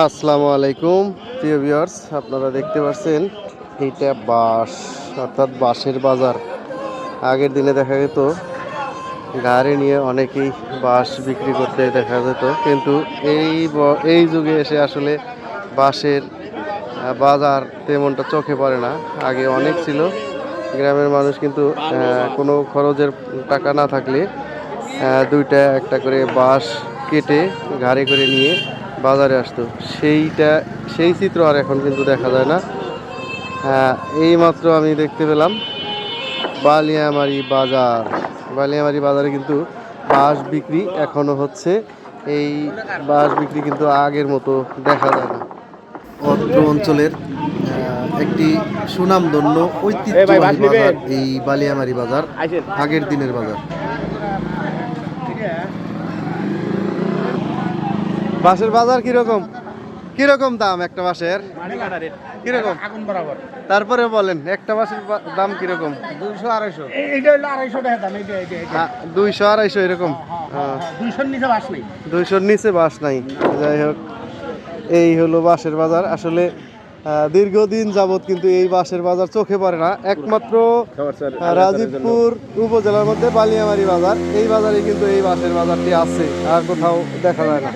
আসসালামু আলাইকুম, প্রিয় ভিউয়ার্স আপনারা দেখতে পাচ্ছেন এইটা বাঁশ, অর্থাৎ বাঁশের বাজার। আগের দিনে দেখা যেত, গাড়ি নিয়ে অনেকেই বাঁশ বিক্রি করতে দেখা যেত, কিন্তু এই এই যুগে এসে আসলে বাঁশের বাজার তেমনটা চোখে পড়ে না। আগে অনেক ছিল, গ্রামের মানুষ কিন্তু কোনো খরচের টাকা না থাকলে দুইটা একটা করে বাঁশ কেটে গাড়ি করে নিয়ে বাজারে আসতো। সেইটা সেই চিত্র আর এখন কিন্তু দেখা যায় না। হ্যাঁ এই মাত্র আমি দেখতে পেলাম বালিয়ামারি বাজার। বালিয়ামারি বাজারে কিন্তু বাঁশ বিক্রি এখনও হচ্ছে। এই বাঁশ বিক্রি কিন্তু আগের মতো দেখা যায় না। অত্র অঞ্চলের একটি সুনামধন্য ঐতিহ্যবাহী বাজার এই বালিয়ামারি বাজার আগের দিনের বাজার। বাঁশের বাজার কীরকম? কীরকম দাম একটা বাঁশের কীরকম? আগুন বরাবর। তারপরে বলেন একটা বাঁশের বা- দাম কীরকম? দুইশো আড়াইশো। এইটা হলো আড়াইশো টাকা দাম এইটা এইটা এইটা। আ, দুইশো আড়াইশো এরকম। হ্যাঁ, দুইশোর নিচে বাস নেই। দুইশোর নিচে বাঁশ নাই। যাই হোক এই হলো বাঁশের বাজার। আসলে দীর্ঘদিন যাবৎ কিন্তু এই বাঁশের বাজার চোখে পড়ে না। একমাত্র রাজীবপুর উপজেলার মধ্যে বালিয়ামারি বাজার। এই বাজারে কিন্তু এই বাঁশের বাজারটি আছে আর কোথাও দেখা যায় না।